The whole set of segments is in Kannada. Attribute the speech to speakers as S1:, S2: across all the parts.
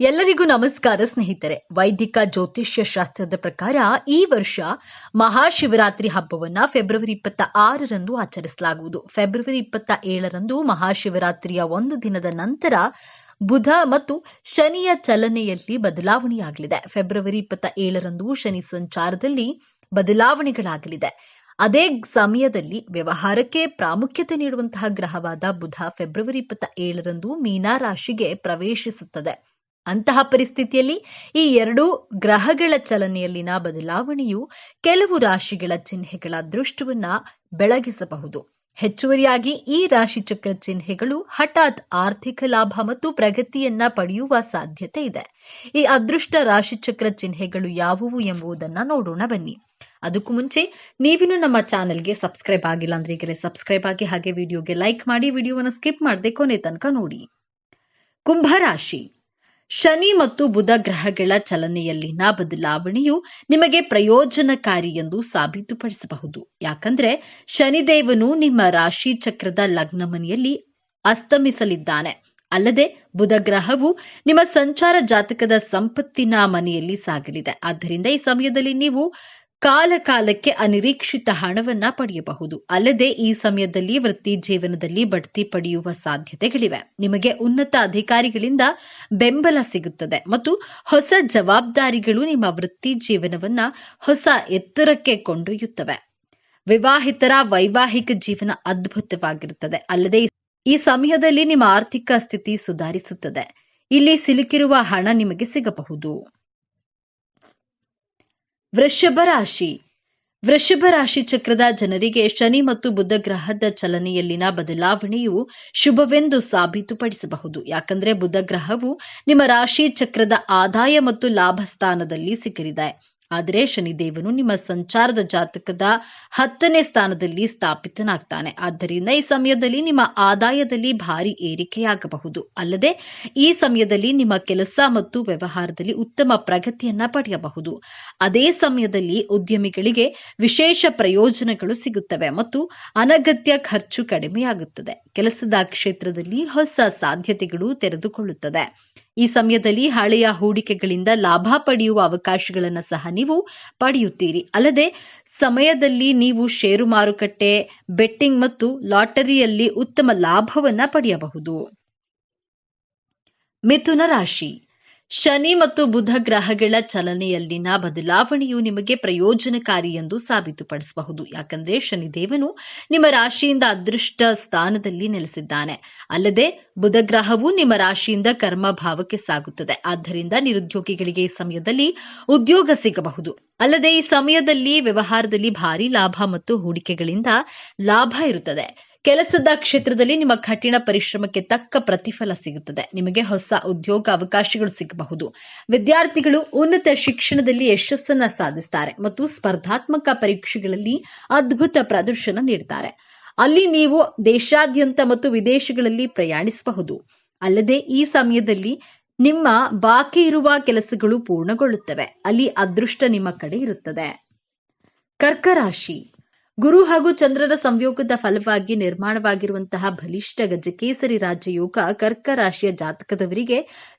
S1: ಎಲ್ಲರಿಗೂ ನಮಸ್ಕಾರ, ಸ್ನೇಹಿತರೆ. ವೈದಿಕ ಜ್ಯೋತಿಷ್ಯ ಶಾಸ್ತ್ರದ ಪ್ರಕಾರ ಈ ವರ್ಷ ಮಹಾಶಿವರಾತ್ರಿ ಹಬ್ಬವನ್ನ ಫೆಬ್ರವರಿ ಇಪ್ಪತ್ತ ಆರರಂದು ಆಚರಿಸಲಾಗುವುದು. ಫೆಬ್ರವರಿ ಇಪ್ಪತ್ತ ಏಳರಂದು ಮಹಾಶಿವರಾತ್ರಿಯ ಒಂದು ದಿನದ ನಂತರ ಬುಧ ಮತ್ತು ಶನಿಯ ಚಲನೆಯಲ್ಲಿ ಬದಲಾವಣೆಯಾಗಲಿದೆ. ಫೆಬ್ರವರಿ ಇಪ್ಪತ್ತ ಏಳರಂದು ಶನಿ ಸಂಚಾರದಲ್ಲಿ ಬದಲಾವಣೆಗಳಾಗಲಿದೆ. ಅದೇ ಸಮಯದಲ್ಲಿ ವ್ಯವಹಾರಕ್ಕೆ ಪ್ರಾಮುಖ್ಯತೆ ನೀಡುವಂತಹ ಗ್ರಹವಾದ ಬುಧ ಫೆಬ್ರವರಿ ಇಪ್ಪತ್ತ ಏಳರಂದು ಮೀನಾ ರಾಶಿಗೆ ಪ್ರವೇಶಿಸುತ್ತದೆ. ಅಂತಹ ಪರಿಸ್ಥಿತಿಯಲ್ಲಿ ಈ ಎರಡೂ ಗ್ರಹಗಳ ಚಲನೆಯಲ್ಲಿನ ಬದಲಾವಣೆಯು ಕೆಲವು ರಾಶಿಗಳ ಚಿಹ್ನೆಗಳ ದೃಷ್ಟವನ್ನ ಬೆಳಗಿಸಬಹುದು. ಹೆಚ್ಚುವರಿಯಾಗಿ ಈ ರಾಶಿಚಕ್ರ ಚಿಹ್ನೆಗಳು ಹಠಾತ್ ಆರ್ಥಿಕ ಲಾಭ ಮತ್ತು ಪ್ರಗತಿಯನ್ನ ಪಡೆಯುವ ಸಾಧ್ಯತೆ ಇದೆ. ಈ ಅದೃಷ್ಟ ರಾಶಿಚಕ್ರ ಚಿಹ್ನೆಗಳು ಯಾವುವು ಎಂಬುದನ್ನ ನೋಡೋಣ ಬನ್ನಿ. ಅದಕ್ಕೂ ಮುಂಚೆ ನೀವಿನ್ನು ನಮ್ಮ ಚಾನೆಲ್ಗೆ ಸಬ್ಸ್ಕ್ರೈಬ್ ಆಗಿಲ್ಲ ಅಂದ್ರೆ ಈಗಲೇ ಸಬ್ಸ್ಕ್ರೈಬ್ ಆಗಿ ಹಾಗೆ ವಿಡಿಯೋಗೆ ಲೈಕ್ ಮಾಡಿ ವಿಡಿಯೋವನ್ನು ಸ್ಕಿಪ್ ಮಾಡದೆ ಕೊನೆ ತನಕ ನೋಡಿ. ಕುಂಭರಾಶಿ ಶನಿ ಮತ್ತು ಬುಧ ಗ್ರಹಗಳ ಚಲನೆಯಲ್ಲಿನ ಬದಲಾವಣೆಯು ನಿಮಗೆ ಪ್ರಯೋಜನಕಾರಿ ಎಂದು ಸಾಬೀತುಪಡಿಸಬಹುದು. ಯಾಕಂದ್ರೆ ಶನಿದೇವನು ನಿಮ್ಮ ರಾಶಿ ಚಕ್ರದ ಲಗ್ನ ಮನೆಯಲ್ಲಿ ಅಸ್ತಮಿಸಲಿದ್ದಾನೆ. ಅಲ್ಲದೆ ಬುಧ ಗ್ರಹವು ನಿಮ್ಮ ಸಂಚಾರ ಜಾತಕದ ಸಂಪತ್ತಿನ ಮನೆಯಲ್ಲಿ ಸಾಗಲಿದೆ. ಆದ್ದರಿಂದ ಈ ಸಮಯದಲ್ಲಿ ನೀವು ಕಾಲ ಕಾಲಕ್ಕೆ ಅನಿರೀಕ್ಷಿತ ಹಣವನ್ನ ಪಡೆಯಬಹುದು. ಅಲ್ಲದೆ ಈ ಸಮಯದಲ್ಲಿ ವೃತ್ತಿ ಜೀವನದಲ್ಲಿ ಬಡ್ತಿ ಪಡೆಯುವ ಸಾಧ್ಯತೆಗಳಿವೆ. ನಿಮಗೆ ಉನ್ನತ ಅಧಿಕಾರಿಗಳಿಂದ ಬೆಂಬಲ ಸಿಗುತ್ತದೆ ಮತ್ತು ಹೊಸ ಜವಾಬ್ದಾರಿಗಳು ನಿಮ್ಮ ವೃತ್ತಿ ಜೀವನವನ್ನ ಹೊಸ ಎತ್ತರಕ್ಕೆ ಕೊಂಡೊಯ್ಯುತ್ತವೆ. ವಿವಾಹಿತರ ವೈವಾಹಿಕ ಜೀವನ ಅದ್ಭುತವಾಗಿರುತ್ತದೆ. ಅಲ್ಲದೆ ಈ ಸಮಯದಲ್ಲಿ ನಿಮ್ಮ ಆರ್ಥಿಕ ಸ್ಥಿತಿ ಸುಧಾರಿಸುತ್ತದೆ. ಇಲ್ಲಿ ಸಿಲುಕಿರುವ ಹಣ ನಿಮಗೆ ಸಿಗಬಹುದು. ವೃಷಭ ರಾಶಿ. ವೃಷಭ ರಾಶಿ ಚಕ್ರದ ಜನರಿಗೆ ಶನಿ ಮತ್ತು ಬುಧ ಗ್ರಹದ ಚಲನೆಯಲ್ಲಿನ ಬದಲಾವಣೆಯು ಶುಭವೆಂದು ಸಾಬೀತುಪಡಿಸಬಹುದು. ಯಾಕಂದ್ರೆ ಬುಧ ಗ್ರಹವು ನಿಮ್ಮ ರಾಶಿ ಚಕ್ರದ ಆದಾಯ ಮತ್ತು ಲಾಭ ಸ್ಥಾನದಲ್ಲಿ ಸಿಗಲಿದೆ ಆದರೆ ಶನಿದೇವನು ನಿಮ್ಮ ಸಂಚಾರದ ಜಾತಕದ ಹತ್ತನೇ ಸ್ಥಾನದಲ್ಲಿ ಸ್ಥಾಪಿತನಾಗ್ತಾನೆ. ಆದ್ದರಿಂದ ಈ ಸಮಯದಲ್ಲಿ ನಿಮ್ಮ ಆದಾಯದಲ್ಲಿ ಭಾರಿ ಏರಿಕೆಯಾಗಬಹುದು. ಅಲ್ಲದೆ ಈ ಸಮಯದಲ್ಲಿ ನಿಮ್ಮ ಕೆಲಸ ಮತ್ತು ವ್ಯವಹಾರದಲ್ಲಿ ಉತ್ತಮ ಪ್ರಗತಿಯನ್ನ ಪಡೆಯಬಹುದು. ಅದೇ ಸಮಯದಲ್ಲಿ ಉದ್ಯಮಿಗಳಿಗೆ ವಿಶೇಷ ಪ್ರಯೋಜನಗಳು ಸಿಗುತ್ತವೆ ಮತ್ತು ಅನಗತ್ಯ ಖರ್ಚು ಕಡಿಮೆಯಾಗುತ್ತದೆ. ಕೆಲಸದ ಕ್ಷೇತ್ರದಲ್ಲಿ ಹೊಸ ಸಾಧ್ಯತೆಗಳು ತೆರೆದುಕೊಳ್ಳುತ್ತದೆ. ಈ ಸಮಯದಲ್ಲಿ ಹಳೆಯ ಹೂಡಿಕೆಗಳಿಂದ ಲಾಭ ಪಡೆಯುವ ಅವಕಾಶಗಳನ್ನು ಸಹ ನೀವು ಪಡೆಯುತ್ತೀರಿ. ಅಲ್ಲದೆ, ಸಮಯದಲ್ಲಿ ನೀವು ಷೇರು ಮಾರುಕಟ್ಟೆ, ಬೆಟ್ಟಿಂಗ್ ಮತ್ತು ಲಾಟರಿಯಲ್ಲಿ ಉತ್ತಮ ಲಾಭವನ್ನ ಪಡೆಯಬಹುದು. ಮಿಥುನ ರಾಶಿ. ಶನಿ ಮತ್ತು ಬುಧ ಗ್ರಹಗಳ ಚಲನೆಯಲ್ಲಿನ ಬದಲಾವಣೆಯು ನಿಮಗೆ ಪ್ರಯೋಜನಕಾರಿ ಎಂದು ಸಾಬೀತುಪಡಿಸಬಹುದು. ಯಾಕಂದ್ರೆ ಶನಿದೇವನು ನಿಮ್ಮ ರಾಶಿಯಿಂದ ಅದೃಷ್ಟ ಸ್ಥಾನದಲ್ಲಿ ನೆಲೆಸಿದ್ದಾನೆ. ಅಲ್ಲದೆ ಬುಧ ಗ್ರಹವು ನಿಮ್ಮ ರಾಶಿಯಿಂದ ಕರ್ಮ ಭಾವಕ್ಕೆ ಸಾಗುತ್ತದೆ. ಆದ್ದರಿಂದ ನಿರುದ್ಯೋಗಿಗಳಿಗೆ ಈ ಸಮಯದಲ್ಲಿ ಉದ್ಯೋಗ ಸಿಗಬಹುದು. ಅಲ್ಲದೆ ಈ ಸಮಯದಲ್ಲಿ ವ್ಯವಹಾರದಲ್ಲಿ ಭಾರಿ ಲಾಭ ಮತ್ತು ಹೂಡಿಕೆಗಳಿಂದ ಲಾಭ ಇರುತ್ತದೆ. ಕೆಲಸದ ಕ್ಷೇತ್ರದಲ್ಲಿ ನಿಮ್ಮ ಕಠಿಣ ಪರಿಶ್ರಮಕ್ಕೆ ತಕ್ಕ ಪ್ರತಿಫಲ ಸಿಗುತ್ತದೆ. ನಿಮಗೆ ಹೊಸ ಉದ್ಯೋಗ ಅವಕಾಶಗಳು ಸಿಗಬಹುದು. ವಿದ್ಯಾರ್ಥಿಗಳು ಉನ್ನತ ಶಿಕ್ಷಣದಲ್ಲಿ ಯಶಸ್ಸನ್ನ ಸಾಧಿಸ್ತಾರೆ ಮತ್ತು ಸ್ಪರ್ಧಾತ್ಮಕ ಪರೀಕ್ಷೆಗಳಲ್ಲಿ ಅದ್ಭುತ ಪ್ರದರ್ಶನ ನೀಡುತ್ತಾರೆ ಅಲ್ಲಿ ನೀವು ದೇಶಾದ್ಯಂತ ಮತ್ತು ವಿದೇಶಗಳಲ್ಲಿ ಪ್ರಯಾಣಿಸಬಹುದು. ಅಲ್ಲದೆ ಈ ಸಮಯದಲ್ಲಿ ನಿಮ್ಮ ಬಾಕಿ ಇರುವ ಕೆಲಸಗಳು ಪೂರ್ಣಗೊಳ್ಳುತ್ತವೆ. ಅಲ್ಲಿ ಅದೃಷ್ಟ ನಿಮ್ಮ ಕಡೆ ಇರುತ್ತದೆ. ಕರ್ಕರಾಶಿ ಗುರು ಹಾಗೂ ಚಂದ್ರರ ಸಂಯೋಗದ ಫಲವಾಗಿ ನಿರ್ಮಾಣವಾಗಿರುವಂತಹ ಬಲಿಷ್ಠ ಗಜಕೇಸರಿ ರಾಜಯೋಗ ಕರ್ಕ ರಾಶಿಯ ಜಾತಕದವರಿಗೆ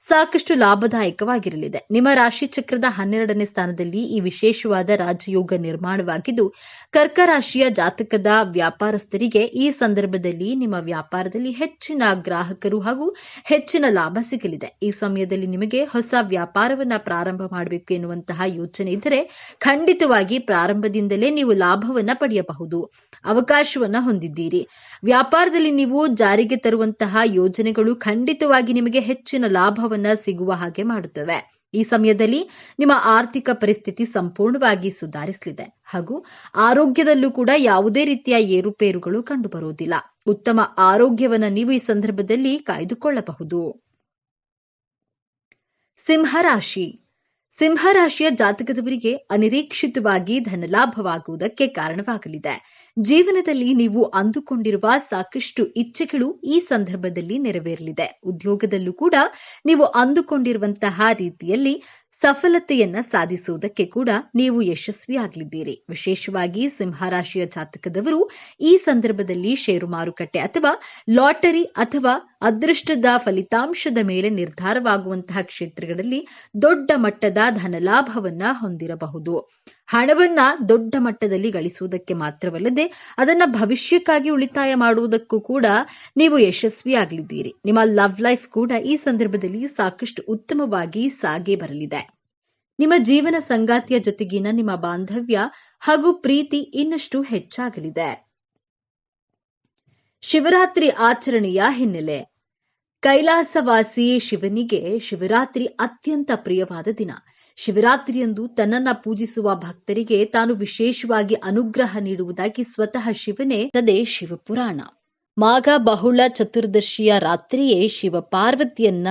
S1: ಸಾಕಷ್ಟು ಲಾಭದಾಯಕವಾಗಿರಲಿದೆ. ನಿಮ್ಮ ರಾಶಿ ಚಕ್ರದ ಹನ್ನೆರಡನೇ ಸ್ಥಾನದಲ್ಲಿ ಈ ವಿಶೇಷವಾದ ರಾಜಯೋಗ ನಿರ್ಮಾಣವಾಗಿದ್ದು, ಕರ್ಕ ರಾಶಿಯ ಜಾತಕದ ವ್ಯಾಪಾರಸ್ಥರಿಗೆ ಈ ಸಂದರ್ಭದಲ್ಲಿ ನಿಮ್ಮ ವ್ಯಾಪಾರದಲ್ಲಿ ಹೆಚ್ಚಿನ ಗ್ರಾಹಕರು ಹಾಗೂ ಹೆಚ್ಚಿನ ಲಾಭ ಸಿಗಲಿದೆ. ಈ ಸಮಯದಲ್ಲಿ ನಿಮಗೆ ಹೊಸ ವ್ಯಾಪಾರವನ್ನ ಪ್ರಾರಂಭ ಮಾಡಬೇಕು ಎನ್ನುವಂತಹ ಯೋಚನೆ ಇದ್ದರೆ ಖಂಡಿತವಾಗಿ ಪ್ರಾರಂಭದಿಂದಲೇ ನೀವು ಲಾಭವನ್ನ ಪಡೆಯಬಹುದು. ಅವಕಾಶವನ್ನ ಹೊಂದಿದ್ದೀರಿ. ವ್ಯಾಪಾರದಲ್ಲಿ ನೀವು ಜಾರಿಗೆ ತರುವಂತಹ ಯೋಜನೆಗಳು ಖಂಡಿತವಾಗಿ ನಿಮಗೆ ಹೆಚ್ಚಿನ ಲಾಭವನ್ನ ಸಿಗುವ ಹಾಗೆ ಮಾಡುತ್ತವೆ. ಈ ಸಮಯದಲ್ಲಿ ನಿಮ್ಮ ಆರ್ಥಿಕ ಪರಿಸ್ಥಿತಿ ಸಂಪೂರ್ಣವಾಗಿ ಸುಧಾರಿಸಲಿದೆ. ಹಾಗೂ ಆರೋಗ್ಯದಲ್ಲೂ ಕೂಡ ಯಾವುದೇ ರೀತಿಯ ಏರುಪೇರುಗಳು ಕಂಡುಬರುವುದಿಲ್ಲ. ಉತ್ತಮ ಆರೋಗ್ಯವನ್ನು ನೀವು ಈ ಸಂದರ್ಭದಲ್ಲಿ ಕಾಯ್ದುಕೊಳ್ಳಬಹುದು. ಸಿಂಹರಾಶಿ ಸಿಂಹರಾಶಿಯ ಜಾತಕದವರಿಗೆ ಅನಿರೀಕ್ಷಿತವಾಗಿ ಧನಲಾಭವಾಗುವುದಕ್ಕೆ ಕಾರಣವಾಗಲಿದೆ. ಜೀವನದಲ್ಲಿ ನೀವು ಅಂದುಕೊಂಡಿರುವ ಸಾಕಷ್ಟು ಇಚ್ಛೆಗಳು ಈ ಸಂದರ್ಭದಲ್ಲಿ ನೆರವೇರಲಿದೆ. ಉದ್ಯೋಗದಲ್ಲೂ ಕೂಡ ನೀವು ಅಂದುಕೊಂಡಿರುವಂತಹ ರೀತಿಯಲ್ಲಿ ಸಫಲತೆಯನ್ನ ಸಾಧಿಸುವುದಕ್ಕೆ ಕೂಡ ನೀವು ಯಶಸ್ವಿಯಾಗಲಿದ್ದೀರಿ ವಿಶೇಷವಾಗಿ ಸಿಂಹರಾಶಿಯ ಜಾತಕದವರು ಈ ಸಂದರ್ಭದಲ್ಲಿ ಷೇರು ಮಾರುಕಟ್ಟೆ ಅಥವಾ ಲಾಟರಿ ಅಥವಾ ಅದೃಷ್ಟದ ಫಲಿತಾಂಶದ ಮೇಲೆ ನಿರ್ಧಾರವಾಗುವಂತಹ ಕ್ಷೇತ್ರಗಳಲ್ಲಿ ದೊಡ್ಡ ಮಟ್ಟದ ಧನಲಾಭವನ್ನ ಹೊಂದಿರಬಹುದು. ಹಣವನ್ನ ದೊಡ್ಡ ಮಟ್ಟದಲ್ಲಿ ಗಳಿಸುವುದಕ್ಕೆ ಮಾತ್ರವಲ್ಲದೆ ಅದನ್ನ ಭವಿಷ್ಯಕ್ಕಾಗಿ ಉಳಿತಾಯ ಮಾಡುವುದಕ್ಕೂ ಕೂಡ ನೀವು ಯಶಸ್ವಿಯಾಗಲಿದ್ದೀರಿ ನಿಮ್ಮ ಲವ್ ಲೈಫ್ ಕೂಡ ಈ ಸಂದರ್ಭದಲ್ಲಿ ಸಾಕಷ್ಟು ಉತ್ತಮವಾಗಿ ಸಾಗಿ ಬರಲಿದೆ. ನಿಮ್ಮ ಜೀವನ ಸಂಗಾತಿಯ ಜೊತೆಗಿನ ನಿಮ್ಮ ಬಾಂಧವ್ಯ ಹಾಗೂ ಪ್ರೀತಿ ಇನ್ನಷ್ಟು ಹೆಚ್ಚಾಗಲಿದೆ. ಶಿವರಾತ್ರಿ ಆಚರಣೆಯ ಹಿನ್ನೆಲೆ. ಕೈಲಾಸವಾಸಿ ಶಿವನಿಗೆ ಶಿವರಾತ್ರಿ ಅತ್ಯಂತ ಪ್ರಿಯವಾದ ದಿನ. ಶಿವರಾತ್ರಿಯಂದು ತನ್ನನ್ನ ಪೂಜಿಸುವ ಭಕ್ತರಿಗೆ ತಾನು ವಿಶೇಷವಾಗಿ ಅನುಗ್ರಹ ನೀಡುವುದಾಗಿ ಸ್ವತಃ ಶಿವನೇ ತದೇ ಶಿವಪುರಾಣ. ಮಾಘ ಬಹುಳ ಚತುರ್ದಶಿಯ ರಾತ್ರಿಯೇ ಶಿವ ಪಾರ್ವತಿಯನ್ನ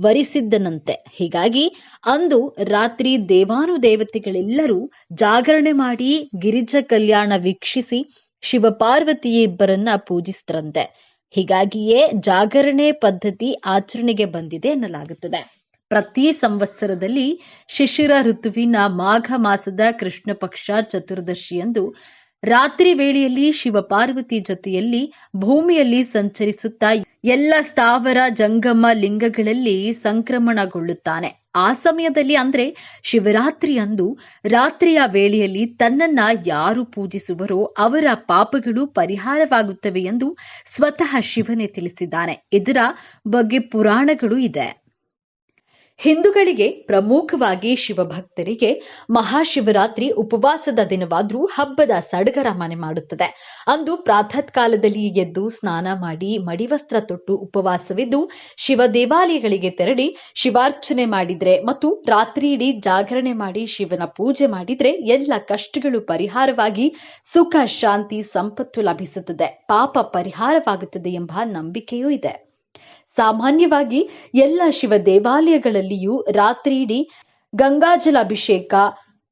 S1: ವರಿಸಿದ್ದನಂತೆ. ಹೀಗಾಗಿ ಅಂದು ರಾತ್ರಿ ದೇವಾನುದೇವತೆಗಳೆಲ್ಲರೂ ಜಾಗರಣೆ ಮಾಡಿ ಗಿರಿಜ ಕಲ್ಯಾಣ ವೀಕ್ಷಿಸಿ ಶಿವಪಾರ್ವತಿ ಇಬ್ಬರನ್ನ ಪೂಜಿಸಿದ್ರಂತೆ. ಹೀಗಾಗಿಯೇ ಜಾಗರಣೆ ಪದ್ಧತಿ ಆಚರಣೆಗೆ ಬಂದಿದೆ ಎನ್ನಲಾಗುತ್ತದೆ. ಪ್ರತಿ ಸಂವತ್ಸರದಲ್ಲಿ ಶಿಶಿರ ಋತುವಿನ ಮಾಘ ಮಾಸದ ಕೃಷ್ಣ ಪಕ್ಷ ಚತುರ್ದಶಿಯಂದು ರಾತ್ರಿ ವೇಳೆಯಲ್ಲಿ ಶಿವಪಾರ್ವತಿ ಜೊತೆಯಲ್ಲಿ ಭೂಮಿಯಲ್ಲಿ ಸಂಚರಿಸುತ್ತಾ ಎಲ್ಲ ಸ್ಥಾವರ, ಜಂಗಮ ಲಿಂಗಗಳಲ್ಲಿ ಸಂಕ್ರಮಣಗೊಳ್ಳುತ್ತಾನೆ. ಆ ಸಮಯದಲ್ಲಿ ಅಂದ್ರೆ ಶಿವರಾತ್ರಿಯಂದು ರಾತ್ರಿಯ ವೇಳೆಯಲ್ಲಿ ತನ್ನನ್ನ ಯಾರು ಪೂಜಿಸುವರೋ ಅವರ ಪಾಪಗಳು ಪರಿಹಾರವಾಗುತ್ತವೆ ಎಂದು ಸ್ವತಃ ಶಿವನೇ ತಿಳಿಸಿದ್ದಾನೆ. ಇದರ ಬಗ್ಗೆ ಪುರಾಣಗಳು ಇದೆ. ಹಿಂದೂಗಳಿಗೆ ಪ್ರಮುಖವಾಗಿ ಶಿವಭಕ್ತರಿಗೆ ಮಹಾಶಿವರಾತ್ರಿ ಉಪವಾಸದ ದಿನವಾದರೂ ಹಬ್ಬದ ಸಡಗರ ಮನೆ ಮಾಡುತ್ತದೆ. ಅಂದು ಪ್ರಾತಃ ಕಾಲದಲ್ಲಿ ಎದ್ದು ಸ್ನಾನ ಮಾಡಿ ಮಡಿವಸ್ತ್ರ ತೊಟ್ಟು ಉಪವಾಸವಿದ್ದು ಶಿವ ದೇವಾಲಯಗಳಿಗೆ ತೆರಳಿ ಶಿವಾರ್ಚನೆ ಮಾಡಿದರೆ ಮತ್ತು ರಾತ್ರಿ ಇಡೀ ಜಾಗರಣೆ ಮಾಡಿ ಶಿವನ ಪೂಜೆ ಮಾಡಿದರೆ ಎಲ್ಲ ಕಷ್ಟಗಳು ಪರಿಹಾರವಾಗಿ ಸುಖ, ಶಾಂತಿ, ಸಂಪತ್ತು ಲಭಿಸುತ್ತದೆ. ಪಾಪ ಪರಿಹಾರವಾಗುತ್ತದೆ ಎಂಬ ನಂಬಿಕೆಯೂ ಇದೆ. ಸಾಮಾನ್ಯವಾಗಿ ಎಲ್ಲ ಶಿವ ದೇವಾಲಯಗಳಲ್ಲಿಯೂ ರಾತ್ರಿ ಇಡೀ ಗಂಗಾಜಲ ಅಭಿಷೇಕ,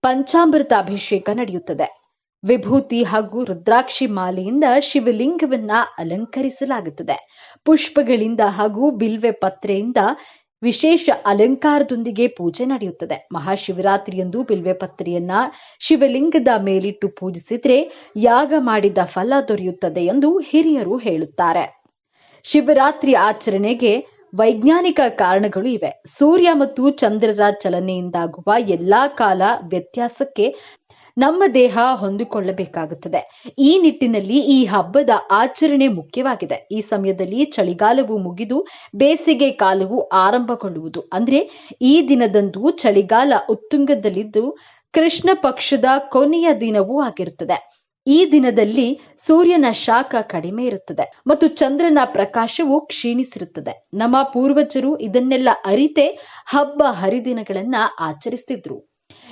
S1: ಪಂಚಾಮೃತ ಅಭಿಷೇಕ ನಡೆಯುತ್ತದೆ. ವಿಭೂತಿ ಹಾಗೂ ರುದ್ರಾಕ್ಷಿ ಮಾಲೆಯಿಂದ ಶಿವಲಿಂಗವನ್ನ ಅಲಂಕರಿಸಲಾಗುತ್ತದೆ. ಪುಷ್ಪಗಳಿಂದ ಹಾಗೂ ಬಿಲ್ವೆ ಪತ್ರೆಯಿಂದ ವಿಶೇಷ ಅಲಂಕಾರದೊಂದಿಗೆ ಪೂಜೆ ನಡೆಯುತ್ತದೆ. ಮಹಾಶಿವರಾತ್ರಿಯಂದು ಬಿಲ್ವೆ ಪತ್ರೆಯನ್ನ ಶಿವಲಿಂಗದ ಮೇಲಿಟ್ಟು ಪೂಜಿಸಿದ್ರೆ ಯಾಗ ಮಾಡಿದ ಫಲ ದೊರೆಯುತ್ತದೆ ಎಂದು ಹಿರಿಯರು ಹೇಳುತ್ತಾರೆ. ಶಿವರಾತ್ರಿ ಆಚರಣೆಗೆ ವೈಜ್ಞಾನಿಕ ಕಾರಣಗಳು ಇವೆ. ಸೂರ್ಯ ಮತ್ತು ಚಂದ್ರರ ಚಲನೆಯಿಂದಾಗುವ ಎಲ್ಲಾ ಕಾಲ ವ್ಯತ್ಯಾಸಕ್ಕೆ ನಮ್ಮ ದೇಹ ಹೊಂದಿಕೊಳ್ಳಬೇಕಾಗುತ್ತದೆ. ಈ ನಿಟ್ಟಿನಲ್ಲಿ ಈ ಹಬ್ಬದ ಆಚರಣೆ ಮುಖ್ಯವಾಗಿದೆ. ಈ ಸಮಯದಲ್ಲಿ ಚಳಿಗಾಲವು ಮುಗಿದು ಬೇಸಿಗೆ ಕಾಲವು ಆರಂಭಗೊಳ್ಳುವುದು. ಅಂದ್ರೆ ಈ ದಿನದಂದು ಚಳಿಗಾಲ ಉತ್ತುಂಗದಲ್ಲಿದ್ದು ಕೃಷ್ಣ ಪಕ್ಷದ ಕೊನೆಯ ದಿನವೂ ಆಗಿರುತ್ತದೆ. ಈ ದಿನದಲ್ಲಿ ಸೂರ್ಯನ ಶಾಖ ಕಡಿಮೆ ಇರುತ್ತದೆ ಮತ್ತು ಚಂದ್ರನ ಪ್ರಕಾಶವು ಕ್ಷೀಣಿಸಿರುತ್ತದೆ. ನಮ್ಮ ಪೂರ್ವಜರು ಇದನ್ನೆಲ್ಲ ಅರಿತೆ ಹಬ್ಬ ಹರಿದಿನಗಳನ್ನ ಆಚರಿಸ್ತಿದ್ರು.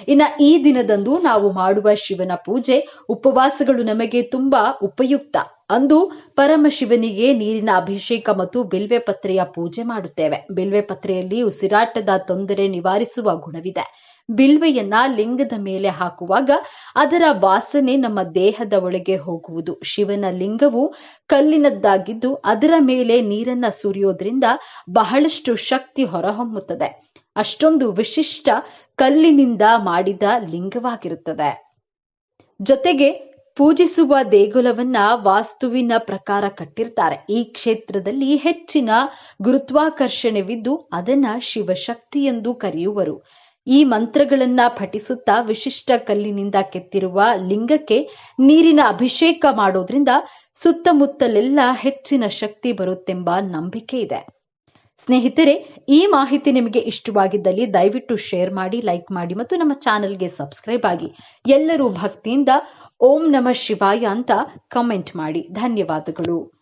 S1: ಇನ್ನ ಈ ದಿನದಂದು ನಾವು ಮಾಡುವ ಶಿವನ ಪೂಜೆ ಉಪವಾಸಗಳು ನಮಗೆ ತುಂಬಾ ಉಪಯುಕ್ತ. ಅಂದು ಪರಮಶಿವನಿಗೆ ನೀರಿನ ಅಭಿಷೇಕ ಮತ್ತು ಬಿಲ್ವೆ ಪತ್ರೆಯ ಪೂಜೆ ಮಾಡುತ್ತೇವೆ. ಬಿಲ್ವೆ ಪತ್ರೆಯಲ್ಲಿ ಉಸಿರಾಟದ ತೊಂದರೆ ನಿವಾರಿಸುವ ಗುಣವಿದೆ. ಬಿಲ್ವೆಯನ್ನ ಲಿಂಗದ ಮೇಲೆ ಹಾಕುವಾಗ ಅದರ ವಾಸನೆ ನಮ್ಮ ದೇಹದ ಒಳಗೆ ಹೋಗುವುದು. ಶಿವನ ಲಿಂಗವು ಕಲ್ಲಿನದ್ದಾಗಿದ್ದು ಅದರ ಮೇಲೆ ನೀರನ್ನ ಸುರಿಯೋದ್ರಿಂದ ಬಹಳಷ್ಟು ಶಕ್ತಿ ಹೊರಹೊಮ್ಮುತ್ತದೆ. ಅಷ್ಟೊಂದು ವಿಶಿಷ್ಟ ಕಲ್ಲಿನಿಂದ ಮಾಡಿದ ಲಿಂಗವಾಗಿರುತ್ತದೆ. ಜೊತೆಗೆ ಪೂಜಿಸುವ ದೇಗುಲವನ್ನ ವಾಸ್ತುವಿನ ಪ್ರಕಾರ ಕಟ್ಟಿರ್ತಾರೆ. ಈ ಕ್ಷೇತ್ರದಲ್ಲಿ ಹೆಚ್ಚಿನ ಗುರುತ್ವಾಕರ್ಷಣೆವಿದ್ದು ಅದನ್ನ ಶಿವಶಕ್ತಿ ಎಂದು ಕರೆಯುವರು. ಈ ಮಂತ್ರಗಳನ್ನ ಪಠಿಸುತ್ತಾ ವಿಶಿಷ್ಟ ಕಲ್ಲಿನಿಂದ ಕೆತ್ತಿರುವ ಲಿಂಗಕ್ಕೆ ನೀರಿನ ಅಭಿಷೇಕ ಮಾಡೋದ್ರಿಂದ ಸುತ್ತಮುತ್ತಲೆಲ್ಲ ಹೆಚ್ಚಿನ ಶಕ್ತಿ ಬರುತ್ತೆಂಬ ನಂಬಿಕೆ ಇದೆ. ಸ್ನೇಹಿತರೆ, ಈ ಮಾಹಿತಿ ನಿಮಗೆ ಇಷ್ಟವಾಗಿದ್ದಲ್ಲಿ ದಯವಿಟ್ಟು ಶೇರ್ ಮಾಡಿ, ಲೈಕ್ ಮಾಡಿ ಮತ್ತು ನಮ್ಮ ಚಾನೆಲ್ಗೆ ಸಬ್ಸ್ಕ್ರೈಬ್ ಆಗಿ. ಎಲ್ಲರೂ ಭಕ್ತಿಯಿಂದ ಓಂ ನಮಃ ಶಿವಾಯ ಅಂತ ಕಮೆಂಟ್ ಮಾಡಿ. ಧನ್ಯವಾದಗಳು.